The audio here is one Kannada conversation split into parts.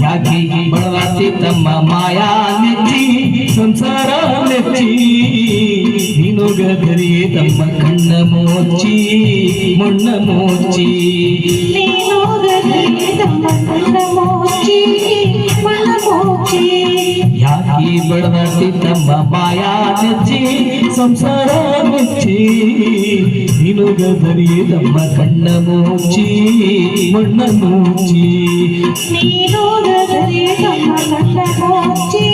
ಯಾಕೆ ಬಳದಾಡ್ತಿ ತಮ್ಮ ಯಾಕೆ ಬಳದಾಡ್ತಿ ತಮ್ಮ ಮಾಯಾ ನೆಚ್ಚಿ ಸಂಸಾರ ನೆಚ್ಚಿ ನೀನುಗದರಿಯೇ ತಮ್ಮ ಕಣ್ಣ ಮೋಚಿ ಮಣ್ಣ ಮೋಚಿ ನೀನೋಗದೆ ತಮ್ಮ ಕಣ್ಣ ಮೋಚಿ ಮನ ಮೋಚಿ ಯಾಕೆ ಬಡದಾಡ್ತಿ ತಮ್ಮ ಮಾಯಾ ನೆಚ್ಚಿ ಸಂಸಾರ ನೆಚ್ಚಿ ನೀನುಗದರಿಯೇ ತಮ್ಮ ಕಣ್ಣ ಮೋಚಿ ಮಣ್ಣ ಮೋಚಿ ನೀನೋಗದೆ ತಮ್ಮ ಕಣ್ಣ ಮೋಚಿ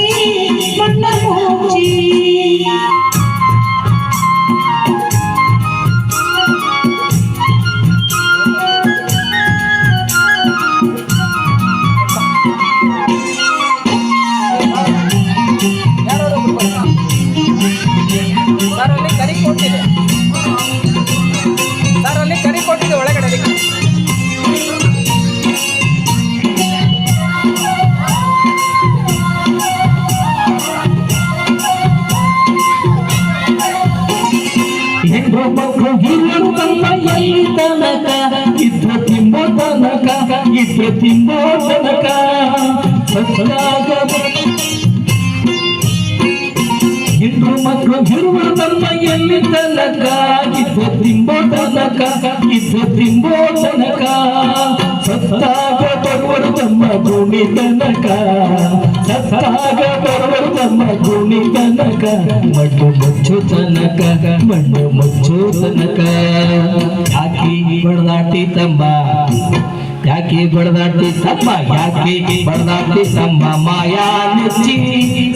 ತನಕ ತಿಂದೋ ತನಕ ಹೆಣ್ಣು ಮಕ್ಕಳು ಇರುವ ತಮ್ಮ ಎಲ್ಲಿ ತನಕ ಇದ್ರೆ ತಿಂಬೋ ತನಕ ಇದ್ರೆ ತಿಂಬೋ ತನಕ ಸತ್ತಾಗ ಬರುವರು ತಮ್ಮ ಭೂಮಿ ತನಕ, ಸತ್ತಾಗ ಬರುವರು ತಮ್ಮ ಭೂಮಿ ತನಕ, ಮಣ್ಣು ಮುಚ್ಚು ತನಕ, ಮಣ್ಣು ಮುಚ್ಚು ತನಕ. ಹಾಕಿ ಬಡದಾಟಿ ತಮ್ಮ ಯಾಕೆ ಬಡದಾಡ್ತಿ ತಮ್ಮ ಯಾಕೆ ಬಡದಾಡ್ತಿ ತಮ್ಮ ಮಾಯಾ ನೆಚ್ಚಿ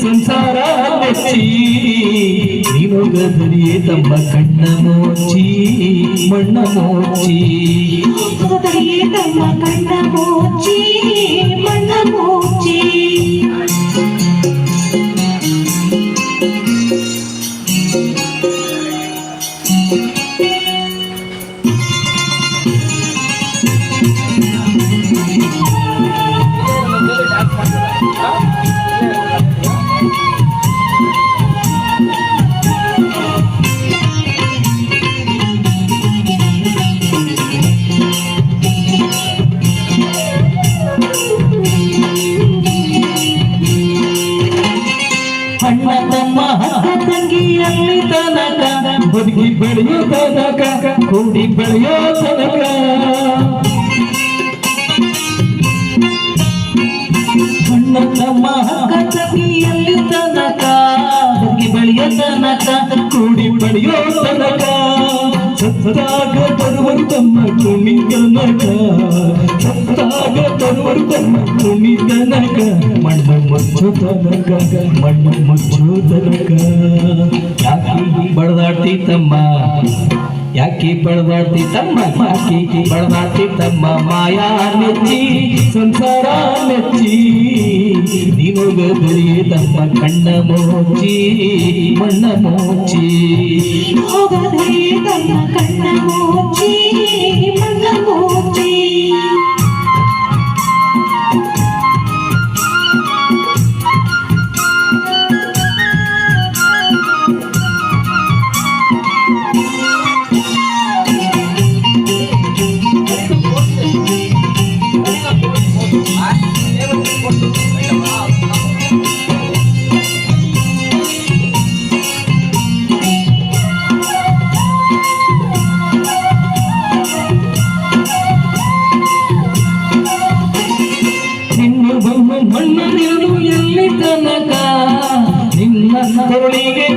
ಸಂಸಾರ ನೆಚ್ಚಿ ನೀನು ಗದರಿಯೇ ತಮ್ಮ ಕಣ್ಣ ಮೋಚಿ ಮಣ್ಣ ಮೋಚಿ ನೀನೋಗದೆ ತಮ್ಮ ಕಣ್ಣ ಮೋಚಿ ಮಣ್ಣ ಮೋಚಿ ತಂಗಿಯಲ್ಲಿ ತನಕ ಬದುಕಿ ಬೆಳೆಯೋ ತನಕ ಕೂಡಿ ಬೆಳೆಯೋ ತನಕ. சனக்கா குடிப்படியோ சனக்கா ಕೂಡಿ ಬೆಳೆಯೋ ತನಕ ಸತ್ತಾಗ ಬರುವರು ತಮ್ಮ ಕುಣಿ ತನಕ ಸತ್ತಾಗ ಬರುವರು ತಮ್ಮ ಕುಣಿ ತನಕ ಮಣ್ಣು ಮುಚ್ಚು ತನಕ ಮಣ್ಣು ಮುಚ್ಚು ತನಕ ಯಾಕೆ ಬಡದಾಡ್ತಿ ತಮ್ಮ ಯಾಕೆ ಬಡದಾಡ್ತಿ ತಮ್ಮ ಯಾಕೆ ಬಡದಾಡ್ತಿ ತಮ್ಮ ಮಾಯಾ ನೆಚ್ಚಿ ಸಂಸಾರ ನೆಚ್ಚಿ ನೀನು ಗದರಿ ತಮ್ಮ ಕಣ್ಣ ಮೋಚಿ ಮಣ್ಣ ಮೋಚಿ ನೀನೋಗದೆ ತಮ್ಮ ಕಣ್ಣ dan.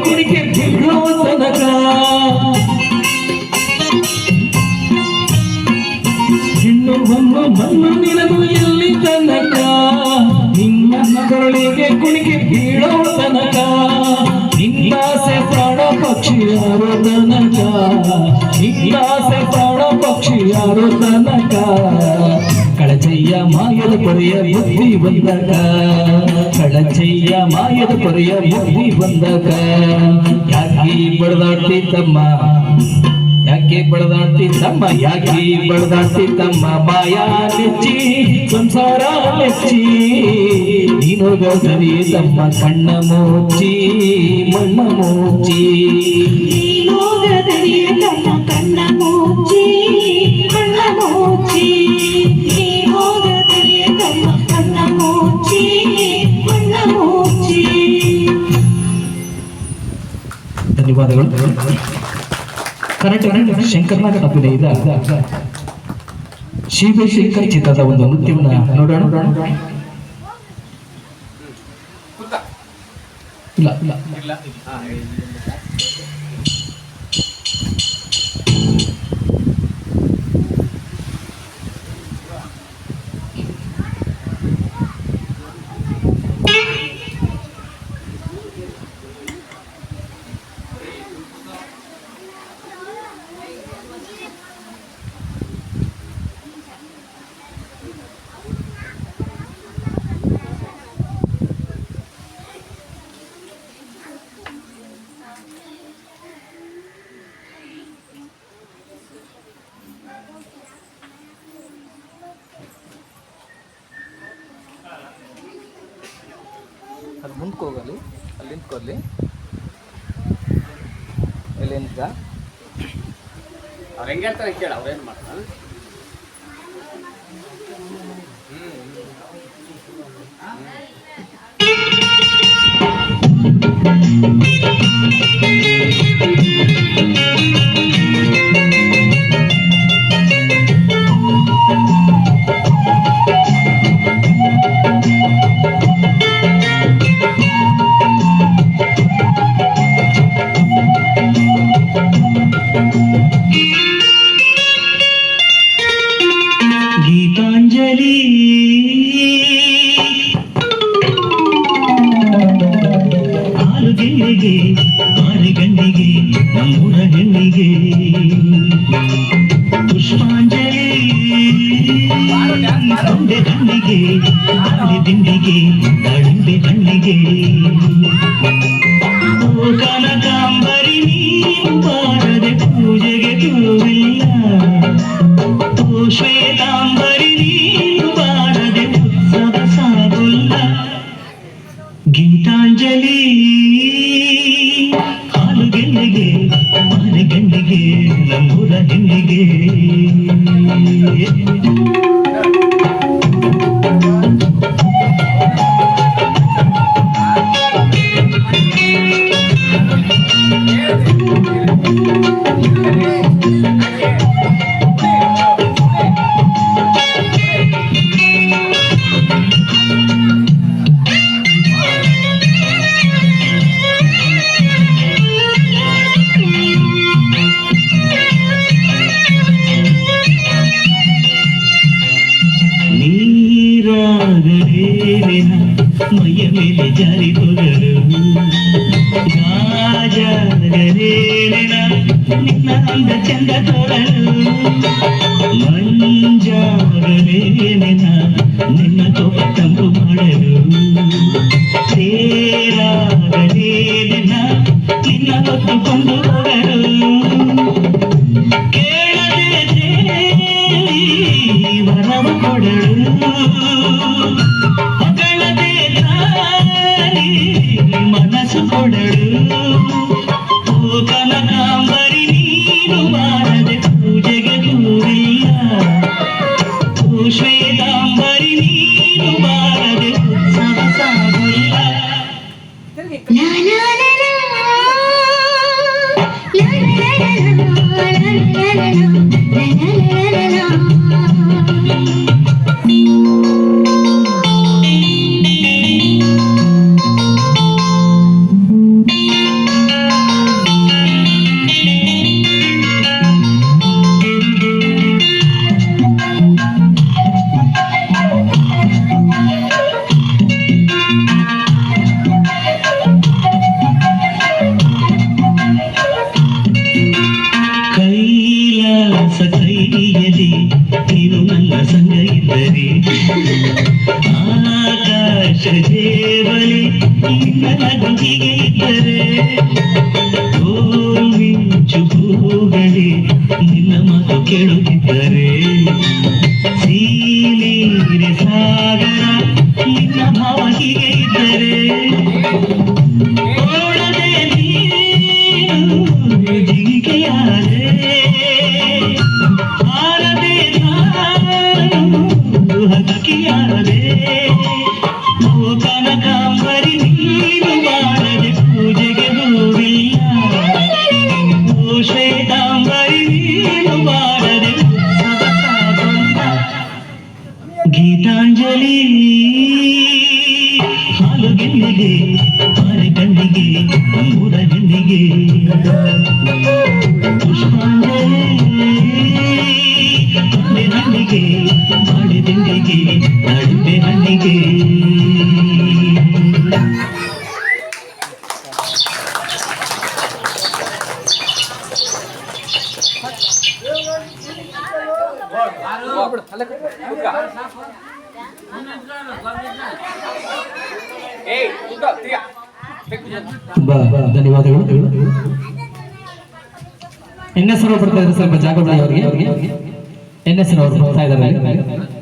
ಕುಡಿಕೆ ಬೀಳೋ ತನಕ. ಹೆಣ್ಣು ಬೊಮ್ಮ ಮಣ್ಣು ನಿನಗೂ ಎಲ್ಲಿ ತನಕ. ನಿನ್ನ ಕರುಳಿಗೆ ಕುಣಿಕೆ ಬೀಳೋ ತನಕ. ನಿನ್ನಾಸೆ ಪ್ರಾಣ ಪಕ್ಷಿ ಯಾರೋ ತನಕ. ನಿನ್ನಾಸೆ ಪ್ರಾಣ ಪಕ್ಷಿ ಯಾರೋ ತನಕ. ಕಳಚಯ್ಯ ಮಾಯದ ಪೊರೆಯ ಬುದ್ಧಿ ಬಂದಕ ಕಳಚಯ್ಯ ಮಾಯದ ಪೊರೆಯ ಬುದ್ಧಿ ಬಂದಕ ಯಾಕೆ ಬಡದಾಡ್ತಿ ತಮ್ಮ ಯಾಕೆ ಬಡದಾಡ್ತಿ ತಮ್ಮ ಯಾಕೆ ಬಡದಾಡ್ತಿ ತಮ್ಮ ಮಾಯಾ ನೆಚ್ಚಿ ಸಂಸಾರ ನೆಚ್ಚಿ ನೀನು ಗದರಿ ತಮ್ಮ ಕಣ್ಣ ಮೋಚಿ ಮಣ್ಣ ಮೋಚಿ ನೀನೋಗದೆ ತಮ್ಮ ಧನ್ಯವಾದಗಳು. ಕರೆಕ್ಟ್ ಶಂಕರ್ನಾಗ ತಪ್ಪಿದೆ. ಇದ ಶಿವಿ ಶಂಕರ್ ಚಿತ್ರದ ಒಂದು ನೃತ್ಯವನ್ನ ನೋಡೋಣ. ಇಲ್ಲ ಇಲ್ಲ. ಹೋಗಲಿ. ಅಲ್ಲಿ ನಿಂತ್ಕೊಳ್ಳಿ. ಎಲ್ಲಿ ನಿಂತ ಅವ್ರು ಹೆಂಗೆ ಹೇಳ್ತಾರೆ ಕೇಳ ಅವ್ರೇನು ಮಾಡ್ತಾರೆ ಗೀತಾಂಜಲಿ ಆರು ಗೆಲ್ಲಿಗೆ ಆರು ಗಂಡಿಗೆ ನಮ್ಮೂರ ಹೆಣ್ಣಿಗೆ. ಪುಷ್ಪಾಂಜಲಿ. ಗೊಂಡೆ ಹಣ್ಣಿಗೆ ಆಲಿ ದಿಂಡಿಗೆ ದಾಳಿಂಬೆ ಹಣ್ಣಿಗೆ. ಕನಕಾಂಬರಿ, ನೀ ಬಾರದೆ ಪೂಜೆಗೆ ತೂವಿಲ್ಲ. ಮೈಯ ಮೇಲೆ ಜಾರಿ ಹೋಗಲು ಗಾಜಾಗಲೇನ ನಿನ್ನ ಅಂದ ಚಂದ ತೋರಲು ಮಂಜಾಗಲೇನ ನಿನ್ನ ಕೋಪ ತಂಪು ಮಾಡಲು ತೇರಾಗಲೇನ ನಿನ್ನ ಹೊತ್ತುಕೊಂಡು ನಗುವಿಗೆ ಇದ್ದರೆ ಓ ಮಿಂಚು ಹೂಗಳಿ ನಿನ್ನ ಮಾತು ಕೇಳುತ್ತಿದ್ದರೆ. ಸೀನೀರೆ ಸಾಗರ ನಿನ್ನ ಭಾವ ಹೀಗೆ ಇದ್ದರೆ. ಓಡದೆ ಹಾರದೆ ತುಂಬಾ ಧನ್ಯವಾದಗಳು ಎನ್ ಎಸ್ ಅವರು ಬರ್ತಾ ಇದ್ದಾರೆ ಸ್ವಲ್ಪ ಜಾಗ ಬಿಡಿ ಅವರಿಗೆ ಎನ್ ಎಸ್ ಅವರು ಬರ್ತಾ ಇದ್ದಾರೆ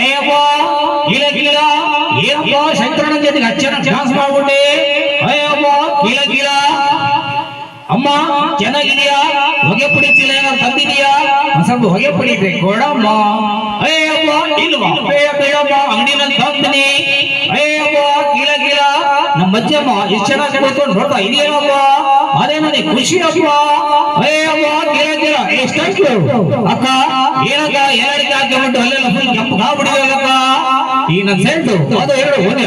ಅಯ್ಯಪ್ಪ ಗಿಲ ಗಿಲ ಏನಪ್ಪ ಶಂಕರನ ಜೊತೆಗೆ ಅಚ್ಚನ ಚಾನ್ಸ್ ಮಾಡ್ಬಿಟ್ಟೆ ಅಯ್ಯಪ್ಪ ಗಿಲ ಗಿಲ ಅಮ್ಮ ಚೆನ್ನಾಗಿದೆಯಾ ಹೊಗೆ ಪುಡಿತಿಲ್ಲ ಏನಾದ್ರು ತಂದಿದೀಯಾ ಒಂದ್ ಸ್ವಲ್ಪ ಹೊಗೆ ಪುಡಿದ್ರೆ ಕೊಡಮ್ಮ ಅಯ್ಯಪ್ಪ ಇಲ್ವಾ ಬೇಡ ಬೇಡಮ್ಮ ಅಂಗಡಿನಲ್ಲಿ ತಂದಿನಿ ಅಯ್ಯಪ್ಪ ಗಿಲ ಗಿಲ ಅಜ್ಜಮ್ಮ ಎಷ್ಟು ಚೆನ್ನಾಗಿ ಕೂತ್ಕೊಂಡು ನೋಡ್ತಾ ಇದೆಯೇನಪ್ಪ ಅದೇ ನನಗೆ ಖುಷಿ ಅಪ್ಪ ಗಿಲ ಗಿಲ ಎಷ್ಟಾಯ್ತು ಅಕ್ಕ, ಏನಕ್ಕ ಎರಡಿಗೆ ಹಾಕಿಬಿಟ್ಟು ಅಲ್ಲೆಲ್ಲ ಫುಲ್ ಕೆಂಪು ಆಗ್ಬಿಡಿದಲ್ಲಕ್ಕ ಈ ನನ್ನ ಸೆಂಟು ಅದು ಎರಡು ಒಂದು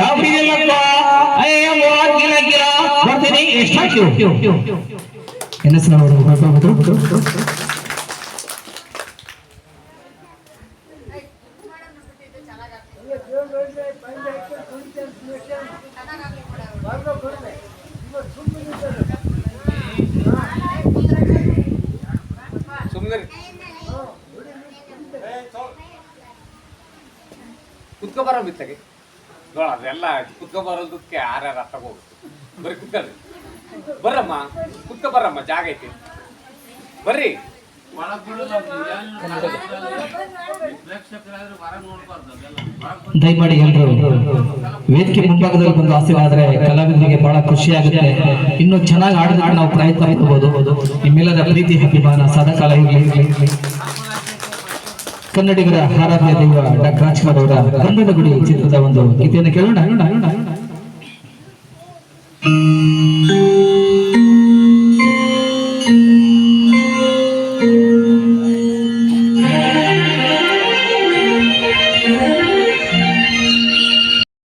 ಕುತ್ಕೊ ಬರೋ ಬಿತ್ತಗೆ. ನೋಡ ಅದೆಲ್ಲ ಕುತ್ಕೊ ಬರೋದಕ್ಕೆ ಯಾರ್ಯಾರ ತಗೋಬೇಕು ಬರೀ ಕುತ್ಕೊಳ್ಳಿ ಬರ್ರಮ್ಮ ಕುತ್ಕೊ ಬರಮ್ಮ ಜಾಗ ಐತಿ. ಬರ್ರಿ. ದಯಮಾಡಿ ಎಲ್ಲರೂ ವೇದಿಕೆ ಮುಂಭಾಗದಲ್ಲಿ ಬಂದು ಆಸೀರ್ವಾದ್ರೆ ಕಲಾವಿದರಿಗೆ ಬಹಳ ಖುಷಿ ಆಗುತ್ತೆ. ಇನ್ನು ಚೆನ್ನಾಗಿ ಆಡೋದಕ್ಕೆ ನಾವು ಪ್ರಯತ್ನ ಇರ್ಬೋದು ನಿಮ್ಮೆಲ್ಲರ ಪ್ರೀತಿ ಅಭಿಮಾನ ಸದಾಕಾಲ ಇರಲಿ. ಕನ್ನಡಿಗರ ಆರಾಧ್ಯ ದೈವ ಡಾಕ್ಟರ್ ರಾಜ್ಕುಮಾರ್ ಅವರ ಕನ್ನಡ ಗುಡಿ ಚಿತ್ರದ ಒಂದು ಗೀತೆಯನ್ನು ಕೇಳೋಣ.